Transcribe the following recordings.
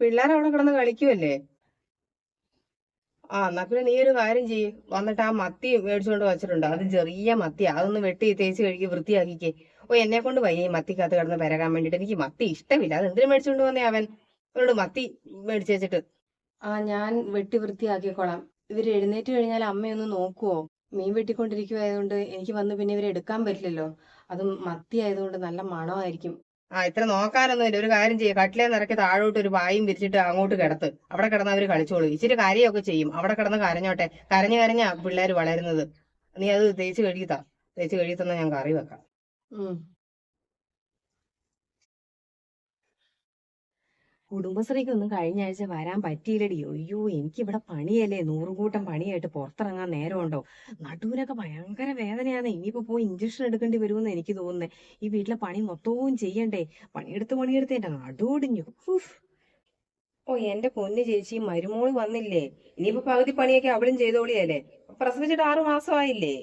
പിള്ളേർ അവിടെ കിടന്ന് കളിക്കുമല്ലേ ആ എന്നാ പിന്നെ നീ ഒരു കാര്യം ചെയ്യ്. വന്നിട്ട് ആ മത്തി മേടിച്ചുകൊണ്ട് വച്ചിട്ടുണ്ട്. അത് ചെറിയ മത്തിയാ അതൊന്ന് വെട്ടി തേച്ച് കഴുകി വൃത്തിയാക്കിക്കേ. ഓ എന്നെ കൊണ്ട് വയ്യ ഈ മത്തിക്കകത്ത് കിടന്ന് പെരകാൻ വേണ്ടിട്ട് എനിക്ക് മത്തി ഇഷ്ടമില്ല. അത് എന്തിനു മേടിച്ചുകൊണ്ട് വന്നേ അവൻ? അവനോട് മത്തി മേടിച്ചു വെച്ചിട്ട്. ആ ഞാൻ വെട്ടി വൃത്തിയാക്കിക്കോളാം. ഇവർ എഴുന്നേറ്റ് കഴിഞ്ഞാൽ അമ്മയൊന്ന് നോക്കുവോ? മീൻ വെട്ടിക്കൊണ്ടിരിക്കുവായതുകൊണ്ട് എനിക്ക് വന്ന് പിന്നെ ഇവരെ എടുക്കാൻ പറ്റില്ലല്ലോ. അതും മത്തി ആയതുകൊണ്ട് നല്ല മണമായിരിക്കും. ആ ഇത്ര നോക്കാനൊന്നും ഇല്ല. ഒരു കാര്യം ചെയ്യും. കട്ടിലേ നിറക്കി താഴോട്ട് ഒരു പായും വിരിച്ചിട്ട് അങ്ങോട്ട് കിടത്ത്. അവിടെ കിടന്ന് അവർ കളിച്ചോളൂ. ഇച്ചിരി കരയൊക്കെ ചെയ്യും. അവിടെ കിടന്ന് കരഞ്ഞോട്ടെ. കരഞ്ഞു കരഞ്ഞാ പിള്ളേർ വളരുന്നത്. നീ അത് തേച്ച് കഴുകിത്താ. തേച്ച് കഴുകി തന്നാ ഞാൻ കറി വെക്കാം. ഉം കുടുംബശ്രീക്ക് ഒന്നും കഴിഞ്ഞ ആഴ്ച വരാൻ പറ്റിയില്ലടി. അയ്യോ എനിക്കിവിടെ പണിയല്ലേ. നൂറുകൂട്ടം പണിയായിട്ട് പുറത്തിറങ്ങാൻ നേരമുണ്ടോ? നടുവിനൊക്കെ ഭയങ്കര വേദനയാണ്. ഇനിയിപ്പോ പോയി ഇഞ്ചക്ഷൻ എടുക്കേണ്ടി വരുമെന്ന് എനിക്ക് തോന്നുന്നേ. ഈ വീട്ടിലെ പണി മൊത്തവും ചെയ്യണ്ടേ? പണിയെടുത്ത് പണിയെടുത്ത് എന്റെ നടുവൊടിഞ്ഞു. ഓ എന്റെ പൊന്നു ചേച്ചി മരുമോൾ വന്നില്ലേ? ഇനിയിപ്പോ പകുതി പണിയൊക്കെ അവളും ചെയ്തോളിയല്ലേ? പ്രസവിച്ചിട്ട് ആറു മാസമായില്ലേ?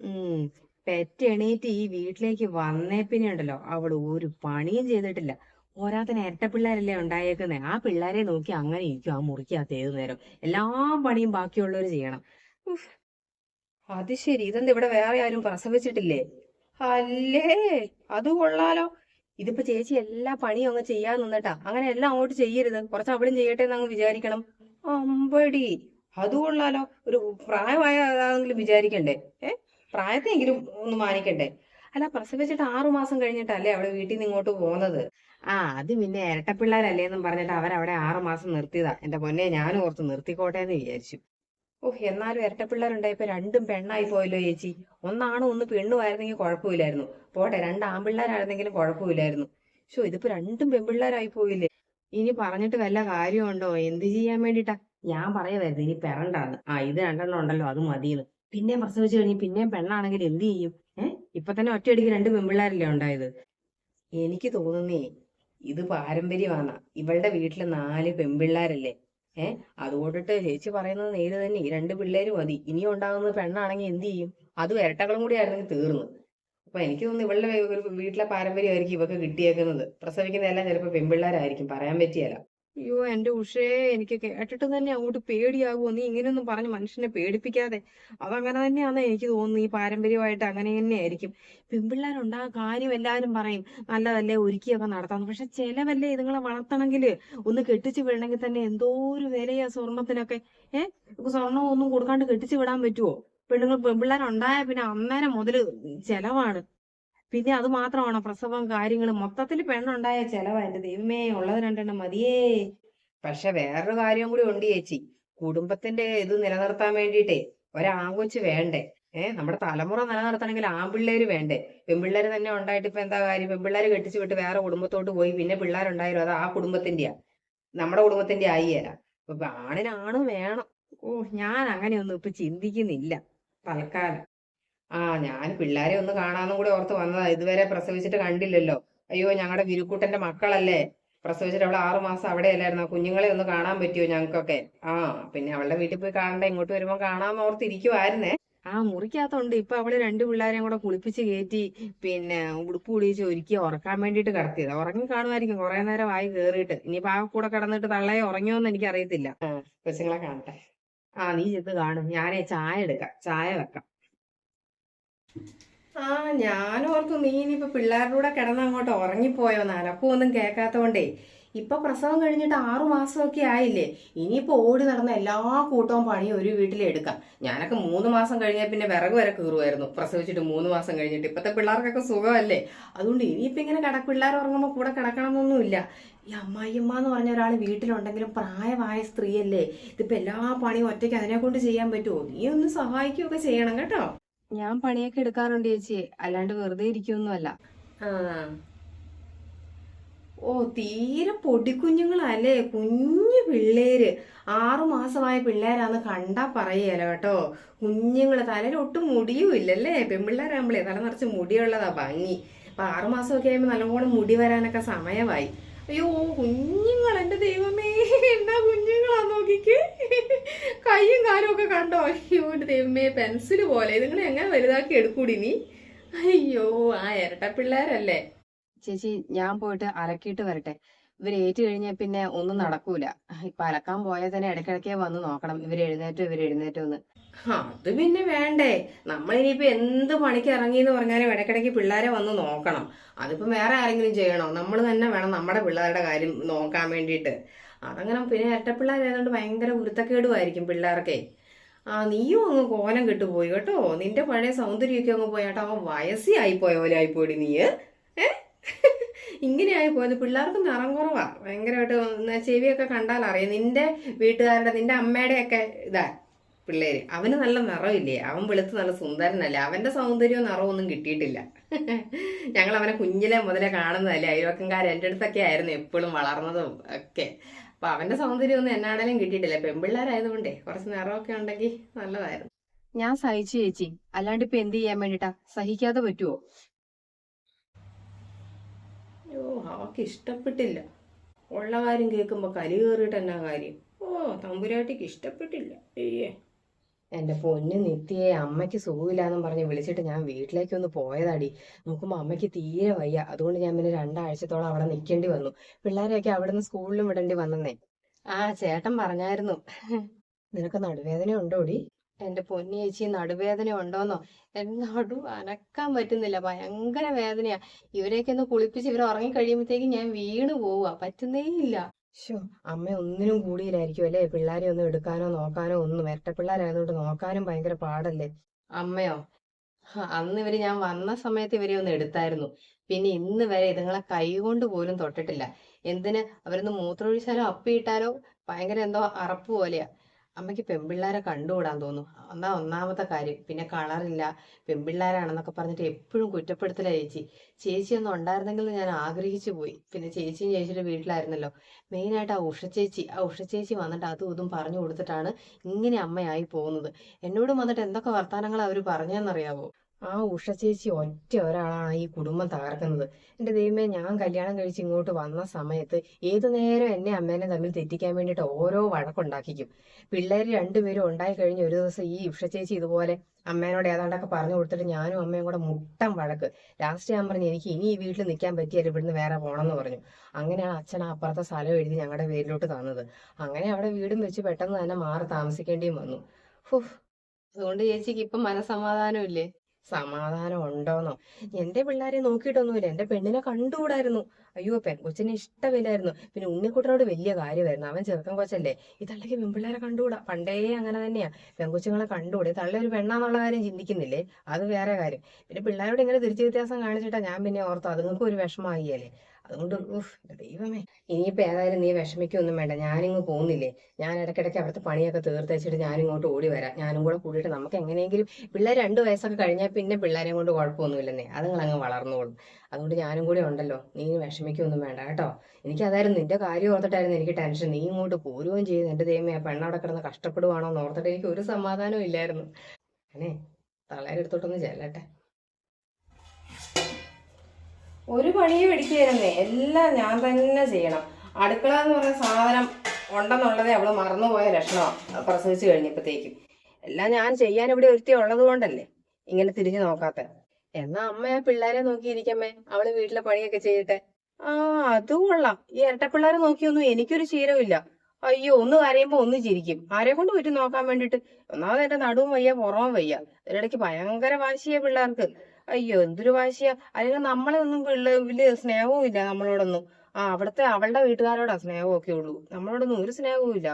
ഉം. പെറ്റ് എണീറ്റ് ഈ വീട്ടിലേക്ക് വന്നേ പിന്നെ ഉണ്ടല്ലോ അവൾ ഒരു പണിയും ചെയ്തിട്ടില്ല. പോരാത്തിന് ഇരട്ട പിള്ളേരല്ലേ ഉണ്ടായേക്കുന്നത് ആ പിള്ളേരെ നോക്കി അങ്ങനെ ഇരിക്കും ആ മുറിക്കകത്ത് ഏത് നേരം എല്ലാ പണിയും ബാക്കിയുള്ളവർ ചെയ്യണം. അത് ശരി. ഇതെന്താ ഇവിടെ വേറെ ആരും പ്രസവിച്ചിട്ടില്ലേ? അല്ലേ? അത് കൊള്ളാലോ. ഇതിപ്പോ ചേച്ചി എല്ലാ പണിയും അങ്ങ് ചെയ്യാൻ നിന്നിട്ടാ. അങ്ങനെ എല്ലാം അങ്ങോട്ട് ചെയ്യരുത്. കുറച്ച് അവളും ചെയ്യട്ടെ എന്ന് അങ്ങ് വിചാരിക്കണം. അമ്പടി. അത് കൊള്ളാലോ. ഒരു പ്രായമായ ആണെങ്കിലും വിചാരിക്കണ്ടേ? ഏ? പ്രായത്തെങ്കിലും ഒന്ന് മാനിക്കണ്ടേ? അല്ല പ്രസവിച്ചിട്ട് ആറു മാസം കഴിഞ്ഞിട്ടല്ലേ അവിടെ വീട്ടിൽ നിന്ന് ഇങ്ങോട്ട് പോകുന്നത്? ആ അത് പിന്നെ ഇരട്ട പിള്ളേരല്ലേ എന്നും പറഞ്ഞിട്ട് അവരവിടെ ആറ് മാസം നിർത്തിയതാ. എന്റെ പൊന്നെ ഞാനും ഓർത്ത് നിർത്തിക്കോട്ടെ എന്ന് വിചാരിച്ചു. ഓഹ് എന്നാലും ഇരട്ട പിള്ളേരുണ്ടായപ്പോ രണ്ടും പെണ്ണായി പോയല്ലോ ചേച്ചി. ഒന്നാണോ ഒന്ന് പെണ്ണുമായിരുന്നെങ്കിൽ കുഴപ്പമില്ലായിരുന്നു. പോട്ടെ രണ്ട് ആൺപിള്ളേരായിരുന്നെങ്കിലും കുഴപ്പമില്ലായിരുന്നു. ഷോ ഇതിപ്പോ രണ്ടും പെൺപിള്ളേരായി പോയില്ലേ? ഇനി പറഞ്ഞിട്ട് വല്ല കാര്യമുണ്ടോ? എന്ത് ചെയ്യാൻ വേണ്ടിട്ടാ? ഞാൻ പറയുമായിരുന്നു ഇനി പെറണ്ടാന്ന്. ആ ഇത് രണ്ടെണ്ണം ഉണ്ടല്ലോ അത് മതിയെന്ന് പിന്നെയും പ്രസവിച്ചു കഴിഞ്ഞ് പിന്നെയും പെണ്ണാണെങ്കിൽ എന്ത് ചെയ്യും? ഏഹ് ഇപ്പൊ തന്നെ ഒറ്റയടിക്ക് രണ്ട് പെൺപിള്ളേരല്ലേ ഉണ്ടായത്? എനിക്ക് തോന്നുന്നേ ഇത് പാരമ്പര്യമാണ്. ഇവളുടെ വീട്ടിൽ നാല് പെൺപിള്ളേരല്ലേ ഏ? അതുകൊണ്ടിട്ട് ചേച്ചി പറയുന്നത് നേര് തന്നെ. ഈ രണ്ട് പിള്ളേര് മതി. ഇനി ഉണ്ടാകുന്നത് പെണ്ണാണെങ്കിൽ എന്ത് ചെയ്യും? അതും ഇരട്ടകളും കൂടി ആയിരുന്നെങ്കിൽ തീർന്നു. അപ്പൊ എനിക്ക് തോന്നുന്നു ഇവളുടെ വീട്ടിലെ പാരമ്പര്യമായിരിക്കും ഇവക്ക് കിട്ടിയേക്കുന്നത്. പ്രസവിക്കുന്നതെല്ലാം ചിലപ്പോ പെൺപിള്ളേരായിരിക്കും പറയാൻ പറ്റിയല്ല അയ്യോ എന്റെ ഉഷയെ എനിക്ക് കേട്ടിട്ട് തന്നെ അങ്ങോട്ട് പേടിയാകുമോ നീ ഇങ്ങനെയൊന്നും പറഞ്ഞ് മനുഷ്യനെ പേടിപ്പിക്കാതെ. അതങ്ങനെ തന്നെയാണെന്ന് എനിക്ക് തോന്നുന്നു. ഈ പാരമ്പര്യമായിട്ട് അങ്ങനെ തന്നെയായിരിക്കും. പെൺപിള്ളേരുണ്ടാകാൻ കാര്യം എല്ലാവരും പറയും. നല്ലതല്ലേ ഒരുക്കിയൊക്കെ നടത്താന്ന്. പക്ഷെ ചിലവല്ലേ ഇതുങ്ങളെ വളർത്തണമെങ്കിൽ? ഒന്ന് കെട്ടിച്ചു വിടണമെങ്കിൽ തന്നെ എന്തോ ഒരു വിലയാ സ്വർണത്തിനൊക്കെ. ഏഹ് സ്വർണം ഒന്നും കൊടുക്കാണ്ട് കെട്ടിച്ചു വിടാൻ പറ്റുമോ പെണ്ണുങ്ങൾ പെൺപിള്ളേരുണ്ടായ പിന്നെ അന്നേരം മുതൽ ചെലവാണ്. പിന്നെ അത് മാത്രമാണോ? പ്രസവം കാര്യങ്ങൾ മൊത്തത്തിൽ പെണ്ണുണ്ടായ ചെലവാ. എന്റെ ദൈവമേ ഉള്ളത് രണ്ടെണ്ണം മതിയേ. പക്ഷെ വേറൊരു കാര്യം കൂടി ഉണ്ട് ചേച്ചി. കുടുംബത്തിന്റെ ഇത് നിലനിർത്താൻ വേണ്ടിയിട്ടേ ഒരാങ്കൊച്ച് വേണ്ടേ? ഏഹ് നമ്മുടെ തലമുറ നിലനിർത്തണമെങ്കിൽ ആൺപിള്ളേര് വേണ്ടേ? പെൺപിള്ളേര് തന്നെ ഉണ്ടായിട്ട് ഇപ്പൊ എന്താ കാര്യം? പെൺപിള്ളേര് കെട്ടിച്ചു വിട്ട് വേറെ കുടുംബത്തോട്ട് പോയി പിന്നെ പിള്ളേരുണ്ടായാലും അത് ആ കുടുംബത്തിന്റെയാ. നമ്മുടെ കുടുംബത്തിന്റെ ആയിയല്ല അപ്പൊ ആണിനാണ് വേണം. ഓ ഞാൻ അങ്ങനെയൊന്നും ഇപ്പൊ ചിന്തിക്കുന്നില്ല. തൽക്കാലം. ആ ഞാൻ പിള്ളേരെ ഒന്ന് കാണാന്നും കൂടി ഓർത്ത് വന്നതാ. ഇതുവരെ പ്രസവിച്ചിട്ട് കണ്ടില്ലല്ലോ. അയ്യോ ഞങ്ങളുടെ വിരുക്കൂട്ടന്റെ മക്കളല്ലേ? പ്രസവിച്ചിട്ട് അവളെ ആറു മാസം അവിടെ അല്ലായിരുന്നു കുഞ്ഞുങ്ങളെ ഒന്ന് കാണാൻ പറ്റുമോ ഞങ്ങൾക്കൊക്കെ? ആ പിന്നെ അവളുടെ വീട്ടിൽ പോയി കാണണ്ട? ഇങ്ങോട്ട് വരുമ്പോ കാണാന്ന് ഓർത്തിരിക്കുവായിരുന്നേ ആ മുറിക്കകത്തുണ്ട്. ഇപ്പൊ അവൾ രണ്ട് പിള്ളേരെയും കൂടെ കുളിപ്പിച്ച് കയറ്റി പിന്നെ ഉടുപ്പ് കുടിച്ച് ഒരുക്കി ഉറക്കാൻ വേണ്ടിട്ട് കിടത്തിയത്. ഉറങ്ങി കാണുമായിരിക്കും. കുറെ നേരം ആയി കേറിയിട്ട്. ഇനിയിപ്പോ ആ കൂടെ കിടന്നിട്ട് തള്ളയെ ഉറങ്ങിയോന്ന് എനിക്ക് അറിയത്തില്ല കൊച്ചുങ്ങളെ കാണട്ടെ. ആ നീ ചെന്ന് കാണും. ഞാനേ ചായ എടുക്കാം. ചായ വെക്കാം. ആ ഞാൻ ഓർക്കും നീ ഇനിയിപ്പോ പിള്ളേരുടെ കൂടെ കിടന്ന് അങ്ങോട്ട് ഉറങ്ങിപ്പോയോ നനക്കൊന്നും കേൾക്കാത്തോണ്ടേ. ഇപ്പൊ പ്രസവം കഴിഞ്ഞിട്ട് ആറു മാസമൊക്കെ ആയില്ലേ. ഇനിയിപ്പോ ഓടി നടന്ന എല്ലാ കൂട്ടവും പണിയും ഒരു വീട്ടിലെടുക്കാം ഞാനൊക്കെ മൂന്ന് മാസം കഴിഞ്ഞാൽ പിന്നെ വിറക് വരെ കീറുമായിരുന്നു പ്രസവിച്ചിട്ട് മൂന്ന് മാസം കഴിഞ്ഞിട്ട്. ഇപ്പത്തെ പിള്ളേർക്കൊക്കെ സുഖമല്ലേ? അതുകൊണ്ട് ഇനിയിപ്പോ ഇങ്ങനെ കട പിള്ളേർ ഉറങ്ങുമ്പോൾ കൂടെ കിടക്കണമെന്നൊന്നുമില്ല. ഈ അമ്മായിയമ്മ എന്ന് പറഞ്ഞ ഒരാൾ വീട്ടിലുണ്ടെങ്കിലും പ്രായമായ സ്ത്രീയല്ലേ. ഇതിപ്പോ എല്ലാ പണിയും ഒറ്റയ്ക്ക് അതിനെ കൊണ്ട് ചെയ്യാൻ പറ്റുമോ നീ ഒന്ന് സഹായിക്കുകയൊക്കെ ചെയ്യണം കേട്ടോ. ഞാൻ പണിയൊക്കെ എടുക്കാറുണ്ട് ചേച്ചി. അല്ലാണ്ട് വെറുതെ ഇരിക്കൊന്നുമല്ല ഓ തീരെ പൊടിക്കുഞ്ഞുങ്ങളല്ലേ? കുഞ്ഞു പിള്ളേര്. ആറു മാസമായ പിള്ളേരാന്ന് കണ്ടാ പറയല കേട്ടോ. കുഞ്ഞുങ്ങൾ തലയിൽ ഒട്ടും മുടിയും ഇല്ലല്ലേ? പെൺപിള്ളേരാകുമ്പളേ തല നിറച്ച് മുടിയുള്ളതാ ഭംഗി. അപ്പൊ ആറുമാസമൊക്കെ ആയപ്പോ നല്ലോണം മുടി വരാനൊക്കെ സമയമായി. അയ്യോ കുഞ്ഞുങ്ങൾ എന്റെ ദൈവമേ എന്നാ കുഞ്ഞുങ്ങളാ നോക്കിക്ക്. കയ്യും കാലും ഒക്കെ കണ്ടോ? അയ്യോ എന്റെ ദൈവമേ പെൻസിൽ പോലെ. നിങ്ങൾ എങ്ങനെ വലുതാക്കി എടുക്കൂടി നീ? അയ്യോ ആ ഇരട്ട പിള്ളേരല്ലേ ചേച്ചി ഞാൻ പോയിട്ട് അലക്കിയിട്ട് വരട്ടെ. ഇവർ ഏറ്റു കഴിഞ്ഞാൽ പിന്നെ ഒന്നും നടക്കൂല. ഇപ്പൊ അലക്കാൻ പോയാൽ തന്നെ ഇടയ്ക്കിടയ്ക്കേ വന്ന് നോക്കണം. ഇവർ എഴുന്നേറ്റോ ഇവർ എഴുന്നേറ്റോ എന്ന് അത് പിന്നെ വേണ്ടേ. നമ്മൾ നമ്മളിനിയിപ്പോ എന്ത് പണിക്ക് ഇറങ്ങി എന്ന് പറഞ്ഞാലും ഇടയ്ക്കിടയ്ക്ക് പിള്ളേരെ വന്ന് നോക്കണം. അതിപ്പോ വേറെ ആരെങ്കിലും ചെയ്യണോ? നമ്മൾ തന്നെ വേണം നമ്മുടെ പിള്ളേരുടെ കാര്യം നോക്കാൻ വേണ്ടിയിട്ട്. അതങ്ങനെ പിന്നെ ഇരട്ടപ്പിള്ളേരായതുകൊണ്ട് ഭയങ്കര ഉരുത്തക്കേടുമായിരിക്കും പിള്ളേർക്കേ. ആ നീയും അങ്ങ് കോലം കെട്ടുപോയി കേട്ടോ. നിന്റെ പഴയ സൗന്ദര്യമൊക്കെ അങ്ങ് പോയാട്ടോ അവൻ വയസ്സി ആയിപ്പോയ പോലെ ആയിപ്പോയി നീ ഏ? ഇങ്ങനെ ആയിപ്പോയത് പിള്ളേർക്ക് നിറം കുറവാ. ഭയങ്കരമായിട്ട് ചെവിയൊക്കെ കണ്ടാൽ അറിയാം നിന്റെ വീട്ടുകാരുടെ നിന്റെ അമ്മയുടെ ഒക്കെ ഇതാ. പിള്ളേര്. അവന് നല്ല നിറമില്ലേ അവൻ വെളുത്ത് നല്ല സുന്ദരനല്ലേ? അവന്റെ സൗന്ദര്യവും നിറവൊന്നും കിട്ടിയിട്ടില്ല. ഞങ്ങൾ അവനെ കുഞ്ഞിലെ മുതലേ കാണുന്നതല്ലേ? അയൽവക്കംകാർ എന്റെ അടുത്തൊക്കെ ആയിരുന്നു എപ്പോഴും വളർന്നതും ഒക്കെ. അപ്പൊ അവന്റെ സൗന്ദര്യമൊന്നും എന്നാണേലും കിട്ടിയിട്ടില്ല. പെൺപിള്ളേരായതുകൊണ്ടേ കുറച്ച് നിറമൊക്കെ ഉണ്ടെങ്കിൽ നല്ലതായിരുന്നു. ഞാൻ സഹിച്ചു ചേച്ചി. അല്ലാണ്ട് ഇപ്പൊ എന്ത് ചെയ്യാൻ വേണ്ടിട്ടാ? സഹിക്കാതെ പറ്റുമോ ഓ അവക്ക് ഇഷ്ടപ്പെട്ടില്ല. ഉള്ള കാര്യം കേൾക്കുമ്പോ കലി കയറിയിട്ട് എന്നാ കാര്യം? ഓ തമ്പുരാട്ടിക്ക് ഇഷ്ടപ്പെട്ടില്ല. അയ്യേ. എന്റെ പൊന്ന് നിത്യയെ അമ്മയ്ക്ക് സുഖമില്ലാന്നും പറഞ്ഞ് വിളിച്ചിട്ട് ഞാൻ വീട്ടിലേക്ക് ഒന്ന് പോയതാടി. നോക്കുമ്പോ അമ്മയ്ക്ക് തീരെ വയ്യ. അതുകൊണ്ട് ഞാൻ പിന്നെ രണ്ടാഴ്ചത്തോളം അവിടെ നിൽക്കേണ്ടി വന്നു. പിള്ളേരെയൊക്കെ അവിടെ നിന്ന് സ്കൂളിലും വിടേണ്ടി വന്നെന്നേ. ആ ചേട്ടൻ പറഞ്ഞായിരുന്നു. നിനക്ക് നടുവേദന ഉണ്ടോടി? എന്റെ പൊന്നി ചേച്ചി നടുവേദന ഉണ്ടോന്നോ? എന്നോടും നടു അനക്കാൻ പറ്റുന്നില്ല. ഭയങ്കര വേദനയാ. ഇവരെയൊക്കെ ഒന്ന് കുളിപ്പിച്ച് ഇവർ ഉറങ്ങി കഴിയുമ്പോഴത്തേക്ക് ഞാൻ വീണ് പോവുക പറ്റുന്നേ ഇല്ല ശോ അമ്മ ഒന്നിനും കൂടിയില്ലായിരിക്കും അല്ലേ? പിള്ളേരെ ഒന്നും എടുക്കാനോ നോക്കാനോ ഒന്നും. ഇരട്ട പിള്ളേരായതുകൊണ്ട് നോക്കാനും ഭയങ്കര പാടല്ലേ? അമ്മയോ അന്ന് ഇവർ ഞാൻ വന്ന സമയത്ത് ഇവരെ ഒന്ന് എടുത്തായിരുന്നു. പിന്നെ ഇന്ന് വരെ ഇതുങ്ങളെ കൈ കൊണ്ട് പോലും തൊട്ടിട്ടില്ല. എന്തിന്? അവരൊന്ന് മൂത്രമൊഴിച്ചാലോ അപ്പിയിട്ടാലോ ഭയങ്കര എന്തോ അറപ്പ് പോലെയാ. അമ്മയ്ക്ക് പെൺപിള്ളേരെ കണ്ടുകൂടാൻ തോന്നും എന്നാ ഒന്നാമത്തെ കാര്യം. പിന്നെ കളറില്ല. പെൺപിള്ളേരാണെന്നൊക്കെ പറഞ്ഞിട്ട് എപ്പോഴും കുറ്റപ്പെടുത്തല ചേച്ചി. ചേച്ചി ഒന്നും ഉണ്ടായിരുന്നെങ്കിൽ ഞാൻ ആഗ്രഹിച്ചു പോയി. പിന്നെ ചേച്ചിയും ചേച്ചിയുടെ വീട്ടിലായിരുന്നല്ലോ. മെയിനായിട്ട് ആ ഉഷ ചേച്ചി ആ ഉഷ ചേച്ചി വന്നിട്ട് അതും ഇതും പറഞ്ഞു കൊടുത്തിട്ടാണ് ഇങ്ങനെ അമ്മയായി പോകുന്നത്. എന്നോട് വന്നിട്ട് എന്തൊക്കെ വർത്തമാനങ്ങൾ അവർ പറഞ്ഞെന്നറിയാവോ? ആ ഉഷ ചേച്ചി ഒറ്റ ഒരാളാണ് ഈ കുടുംബം തകർക്കുന്നത്. എന്റെ ദൈവമേ ഞാൻ കല്യാണം കഴിച്ച് ഇങ്ങോട്ട് വന്ന സമയത്ത് ഏതു നേരം എന്നെ അമ്മേനെ തമ്മിൽ തെറ്റിക്കാൻ വേണ്ടിയിട്ട് ഓരോ വഴക്കുണ്ടാക്കിക്കും. പിള്ളേർ രണ്ടുപേരും ഉണ്ടായി കഴിഞ്ഞ ഒരു ദിവസം ഈ ഉഷ ചേച്ചി ഇതുപോലെ അമ്മേനോട് ഏതാണ്ടൊക്കെ പറഞ്ഞു കൊടുത്തിട്ട് ഞാനും അമ്മയും കൂടെ മുട്ടം വഴക്ക്. ലാസ്റ്റ് ഞാൻ പറഞ്ഞു എനിക്ക് ഇനി ഈ വീട്ടിൽ നിൽക്കാൻ പറ്റിയാലും ഇവിടുന്ന് വേറെ പോകണം എന്ന് പറഞ്ഞു. അങ്ങനെയാണ് അച്ഛൻ അപ്പുറത്തെ സ്ഥലം എഴുതി ഞങ്ങളുടെ പേരിലോട്ട് തന്നത്. അങ്ങനെ അവിടെ വീടും വെച്ച് പെട്ടെന്ന് തന്നെ മാറി താമസിക്കേണ്ടിയും വന്നു. അതുകൊണ്ട് ചേച്ചിക്ക് ഇപ്പം മനസമാധാനം ഇല്ലേ? സമാധാനം ഉണ്ടോന്നോ എന്റെ പിള്ളേരെ നോക്കിയിട്ടൊന്നുമില്ല. എന്റെ പെണ്ണിനെ കണ്ടുകൂടായിരുന്നു. അയ്യോ പെൺകൊച്ചിനെ ഇഷ്ടമില്ലായിരുന്നു. പിന്നെ ഉണ്ണിക്കുട്ടനോട് വലിയ കാര്യമായിരുന്നു. അവൻ ചെറുക്കൻ കൊച്ചല്ലേ. ഈ തള്ളിക്ക് പെൺപിള്ളേരെ കണ്ടുകൂടാ? പണ്ടേ അങ്ങനെ തന്നെയാ. പെൺകൊച്ചുങ്ങളെ കണ്ടുകൂടെ? തള്ള ഒരു പെണ്ണാന്നുള്ള കാര്യം ചിന്തിക്കുന്നില്ലേ? അത് വേറെ കാര്യം. പിന്നെ പിള്ളേരോട് ഇങ്ങനെ തിരിച്ചു വ്യത്യാസം കാണിച്ചിട്ടാ ഞാൻ പിന്നെ ഓർത്തു അതുങ്ങൾക്ക് ഒരു വിഷമമായില്ലേ? അതുകൊണ്ട് ദൈവമേ. ഇനിയിപ്പോ ഏതായാലും നീ വിഷമിക്കൊന്നും വേണ്ട. ഞാനിങ്ങ് പോകുന്നില്ലേ? ഞാൻ ഇടയ്ക്കിടയ്ക്ക് അവിടുത്തെ പണിയൊക്കെ തീർത്ത് ഞാൻ ഇങ്ങോട്ട് ഓടി വരാം. ഞാനും കൂടെ കൂടിയിട്ട് നമുക്ക് എങ്ങനെയെങ്കിലും പിള്ളേർ രണ്ട് വയസ്സൊക്കെ കഴിഞ്ഞാൽ പിന്നെ പിള്ളേരെയും കൊണ്ട് കുഴപ്പമൊന്നുമില്ലെന്നേ. അതുങ്ങൾ അങ്ങ് വളർന്നോളും. അതുകൊണ്ട് ഞാനും കൂടെ ഉണ്ടല്ലോ. നീ വിഷമിക്കൊന്നും വേണ്ട കേട്ടോ. എനിക്ക് അതായിരുന്നു നിന്റെ കാര്യം ഓർത്തിട്ടായിരുന്നു എനിക്ക് ടെൻഷൻ. നീ ഇങ്ങോട്ട് പോരുകയും ചെയ്ത്. എന്റെ ദൈവമേ ആ പെണ്ണവിടെ കിടന്ന് കഷ്ടപ്പെടുവാണോ എന്ന് ഓർത്തിട്ട് എനിക്ക് ഒരു സമാധാനവും ഇല്ലായിരുന്നു. അനേ തളയുടെ അടുത്തോട്ടൊന്ന് ചെല്ലട്ടെ. ഒരു പണിയും പിടിക്കുകയായിരുന്നേ എല്ലാം ഞാൻ തന്നെ ചെയ്യണം. അടുക്കള എന്ന് പറഞ്ഞ സാധനം ഉണ്ടെന്നുള്ളതേ അവൾ മറന്നുപോയ ലക്ഷണമാണ് പ്രസവിച്ചു കഴിഞ്ഞപ്പോഴത്തേക്കും. എല്ലാം ഞാൻ ചെയ്യാൻ ഇവിടെ ഒരുത്തി ഉള്ളത് കൊണ്ടല്ലേ? ഇങ്ങനെ തിരിഞ്ഞു നോക്കാത്ത. എന്നാ അമ്മ ആ പിള്ളേരെ നോക്കിയിരിക്കമ്മേ അവൾ വീട്ടിലെ പണിയൊക്കെ ചെയ്യട്ടെ. ആ അത് കൊള്ളാം. ഈ ഇരട്ട പിള്ളേരെ നോക്കിയൊന്നും എനിക്കൊരു ശീലമില്ല അയ്യോ ഒന്ന് കരയുമ്പോ ഒന്ന് ചിരിക്കും. ആരെ കൊണ്ട് പറ്റും നോക്കാൻ വേണ്ടിട്ട് ഒന്നാമത് എന്റെ നടുവും വയ്യ പുറവും വയ്യ. ഒരിടയ്ക്ക് ഭയങ്കര വാശിയാ പിള്ളേർക്ക്. അയ്യോ എന്തൊരു വാശിയാ. അല്ലെങ്കിൽ നമ്മളെ ഒന്നും വലിയ സ്നേഹവും ഇല്ല നമ്മളോടൊന്നും. ആ അവിടുത്തെ അവളുടെ വീട്ടുകാരോടാ സ്നേഹമൊക്കെ ഉള്ളൂ. നമ്മളോടൊന്നും ഒരു സ്നേഹവും ഇല്ല.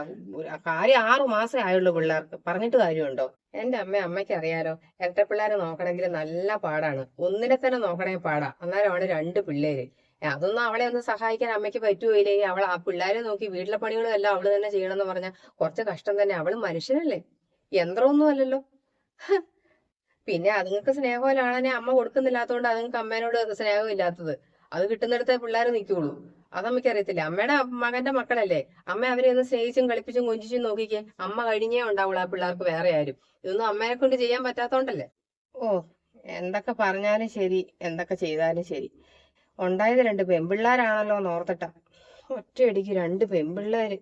കാര്യം ആറു മാസേ ആയുള്ളൂ പിള്ളേർക്ക്. പറഞ്ഞിട്ട് കാര്യമുണ്ടോ? എന്റെ അമ്മ അമ്മയ്ക്ക് അറിയാലോ. ഇരട്ട പിള്ളേരെ നോക്കണമെങ്കിൽ നല്ല പാടാണ്. ഒന്നിനെ തന്നെ നോക്കണേ പാടാ. അന്നേരമാണ് രണ്ട് പിള്ളേര്. അതൊന്നും അവളെ ഒന്ന് സഹായിക്കാൻ അമ്മയ്ക്ക് പറ്റുകയില്ലേ അവൾ ആ പിള്ളേരെ നോക്കി വീട്ടിലെ പണികളും എല്ലാം അവൾ തന്നെ ചെയ്യണമെന്ന് പറഞ്ഞാൽ കുറച്ച് കഷ്ടം തന്നെ. അവൾ മനുഷ്യനല്ലേ? യന്ത്രമൊന്നും അല്ലല്ലോ. പിന്നെ അതുങ്ങൾക്ക് സ്നേഹമില്ലാണെ അമ്മ കൊടുക്കുന്നില്ലാത്തതുകൊണ്ട് അതുങ്ങൾക്ക് അമ്മേനോട് സ്നേഹം ഇല്ലാത്തത് അത് കിട്ടുന്നിടത്തെ പിള്ളേർ നിൽക്കുള്ളൂ അതമ്മയ്ക്ക് അറിയത്തില്ല അമ്മയുടെ മകന്റെ മക്കളല്ലേ? അമ്മ അവരെ ഒന്ന് സ്നേഹിച്ചും കളിപ്പിച്ചും കൊഞ്ചിച്ചും നോക്കിക്കേ. അമ്മ കഴിഞ്ഞേ ഉണ്ടാവുള്ളൂ ആ പിള്ളേർക്ക് വേറെ ആരും. ഇതൊന്നും അമ്മയെ കൊണ്ട് ചെയ്യാൻ പറ്റാത്തോണ്ടല്ലേ? ഓ എന്തൊക്കെ പറഞ്ഞാലും ശരി എന്തൊക്കെ ചെയ്താലും ശരി. ഉണ്ടായത് രണ്ട് പെൺപിള്ളേരാണല്ലോ എന്ന് ഓർത്തിട്ട ഒറ്റയടിക്ക് രണ്ട് പെൺപിള്ളേര്.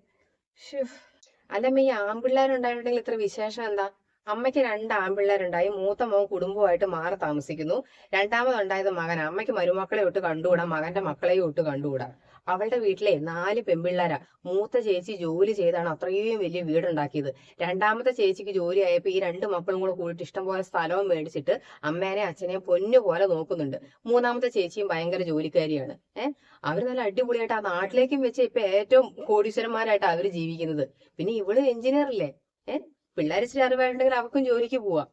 അല്ലമ്മ ഈ ആൺപിള്ളേരുണ്ടായിട്ടുണ്ടെങ്കിൽ ഇത്ര വിശേഷം എന്താ? അമ്മയ്ക്ക് രണ്ട് ആൺപിള്ളേരുണ്ടായി മൂത്ത മോൻ കുടുംബമായിട്ട് മാറി താമസിക്കുന്നു. രണ്ടാമതുണ്ടായത് മകൻ അമ്മയ്ക്ക് മരുമക്കളെ ഒട്ട് കണ്ടുകൂടാ. മകന്റെ മക്കളെയും ഒട്ട് കണ്ടുകൂടാ. അവളുടെ വീട്ടിലെ നാല് പെൺപിള്ളേരാ. മൂത്ത ചേച്ചി ജോലി ചെയ്താണ് അത്രയും വലിയ വീടുണ്ടാക്കിയത്. രണ്ടാമത്തെ ചേച്ചിക്ക് ജോലി ആയപ്പോൾ ഈ രണ്ട് മക്കളും കൂടെ കൂടിയിട്ട് ഇഷ്ടംപോലെ സ്ഥലവും മേടിച്ചിട്ട് അമ്മേനെ അച്ഛനെ പൊന്നു പോലെ നോക്കുന്നുണ്ട്. മൂന്നാമത്തെ ചേച്ചിയും ഭയങ്കര ജോലിക്കാരിയാണ്. ഏഹ് അവർ നല്ല അടിപൊളിയായിട്ട് ആ നാട്ടിലേക്കും വെച്ച് ഇപ്പൊ ഏറ്റവും കോടീശ്വരന്മാരായിട്ട് അവർ ജീവിക്കുന്നത്. പിന്നെ ഇവൾ എഞ്ചിനീയർ അല്ലേ ഏഹ് പിള്ളേർ ഇച്ചിരി അറിവായിട്ടുണ്ടെങ്കിൽ അവർക്കും ജോലിക്ക് പോവാം.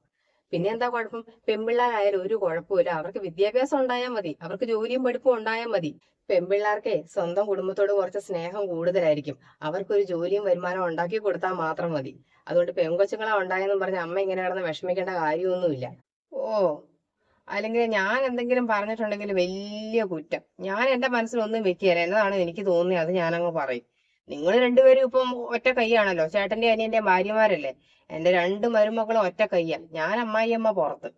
പിന്നെ എന്താ കുഴപ്പം? പെൺപിള്ളേരായാലും ഒരു കുഴപ്പമില്ല അവർക്ക് വിദ്യാഭ്യാസം ഉണ്ടായാൽ മതി. അവർക്ക് ജോലിയും പഠിപ്പും ഉണ്ടായാൽ മതി. പെൺപിള്ളേർക്കേ സ്വന്തം കുടുംബത്തോട് കുറച്ച് സ്നേഹം കൂടുതലായിരിക്കും. അവർക്കൊരു ജോലിയും വരുമാനം ഉണ്ടാക്കി കൊടുത്താൽ മാത്രം മതി. അതുകൊണ്ട് പെൺകൊച്ചുങ്ങളെ ഉണ്ടായെന്നും പറഞ്ഞ് അമ്മ ഇങ്ങനെ കിടന്ന് വിഷമിക്കേണ്ട കാര്യമൊന്നുമില്ല. ഓ അല്ലെങ്കിൽ ഞാൻ എന്തെങ്കിലും പറഞ്ഞിട്ടുണ്ടെങ്കിൽ വലിയ കുറ്റം. ഞാൻ എന്റെ മനസ്സിലൊന്നും വെക്കുകയല്ല. എന്നതാണ് എനിക്ക് തോന്നിയത്. അത് ഞാനങ്ങ് പറയും. നിങ്ങൾ രണ്ടുപേരും ഇപ്പം ഒറ്റ കൈയാണല്ലോ. ചേട്ടന്റെ അനിയന്റെ ഭാര്യമാരല്ലേ? എന്റെ രണ്ട് മരുമക്കളും ഒറ്റ കൈയാ. ഞാൻ അമ്മായിയമ്മ പുറത്ത്.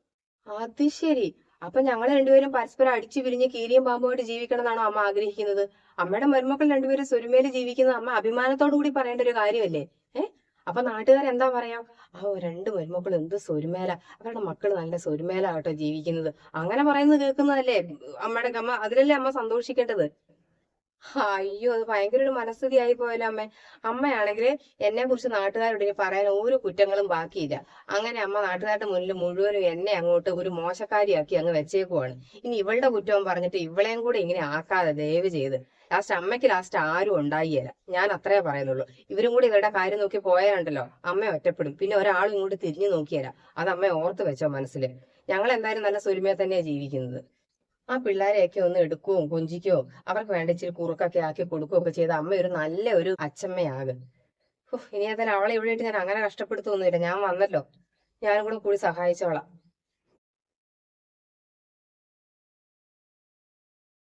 അത് ശരി. അപ്പൊ ഞങ്ങൾ രണ്ടുപേരും പരസ്പരം അടിച്ചു പിരിഞ്ഞ് കീരിയും പാമ്പുമായിട്ട് ജീവിക്കണം എന്നാണോ അമ്മ ആഗ്രഹിക്കുന്നത്? അമ്മയുടെ മരുമക്കൾ രണ്ടുപേരും സ്വരുമേൽ ജീവിക്കുന്നത് അമ്മ അഭിമാനത്തോടു കൂടി പറയേണ്ട ഒരു കാര്യമല്ലേ? ഏ? അപ്പൊ നാട്ടുകാർ എന്താ പറയാം? ആ രണ്ട് മരുമക്കൾ എന്ത് സ്വരുമേല അവരുടെ മക്കൾ നല്ല സ്വരുമേല കേട്ടോ ജീവിക്കുന്നത്. അങ്ങനെ പറയുന്നത് കേൾക്കുന്നതല്ലേ അമ്മയുടെ അമ്മ? അതിലല്ലേ അമ്മ സന്തോഷിക്കേണ്ടത്? അയ്യോ അത് ഭയങ്കര ഒരു മനസ്ഥിതി ആയി പോയല്ലോ അമ്മ. അമ്മയാണെങ്കിൽ എന്നെ കുറിച്ച് നാട്ടുകാരോട് ഇനി പറയാൻ ഒരു കുറ്റങ്ങളും ബാക്കിയില്ല. അങ്ങനെ അമ്മ നാട്ടുകാരുടെ മുന്നിൽ മുഴുവനും എന്നെ അങ്ങോട്ട് ഒരു മോശക്കാരിയാക്കി അങ്ങ് വെച്ചേക്കുവാണ്. ഇനി ഇവളുടെ കുറ്റവും പറഞ്ഞിട്ട് ഇവളെയും കൂടെ ഇങ്ങനെ ആക്കാതെ ദയവ് ചെയ്ത്. ലാസ്റ്റ് അമ്മയ്ക്ക് ലാസ്റ്റ് ആരും ഉണ്ടായില്ല ഞാൻ അത്രേ പറയുന്നുള്ളൂ. ഇവരും കൂടി ഇവരുടെ കാര്യം നോക്കി പോയാലുണ്ടല്ലോ. അമ്മ ഒറ്റപ്പെടും. പിന്നെ ഒരാളും ഇങ്ങോട്ട് തിരിഞ്ഞു നോക്കിയല്ല അത് അമ്മ ഓർത്ത് വെച്ചോ മനസ്സിൽ ഞങ്ങൾ എന്തായാലും നല്ല സുരുമയെ തന്നെയാണ് ജീവിക്കുന്നത്. ആ പിള്ളേരെയൊക്കെ ഒന്ന് എടുക്കുകയും കൊഞ്ചിക്കുകയോ അവർക്ക് വേണ്ട ഇച്ചിരി കുറുക്കൊക്കെ ആക്കി കൊടുക്കുകയും ഒക്കെ ചെയ്ത് അമ്മ ഒരു നല്ല ഒരു അച്ഛമ്മയാകും ഇനി ഏതായാലും അവളെ ഇവിടെ ഇട്ട് ഞാൻ അങ്ങനെ കഷ്ടപ്പെടുത്തൊന്നുമില്ല. ഞാൻ വന്നല്ലോ. ഞാനും കൂടെ കൂടി സഹായിച്ചോളാം.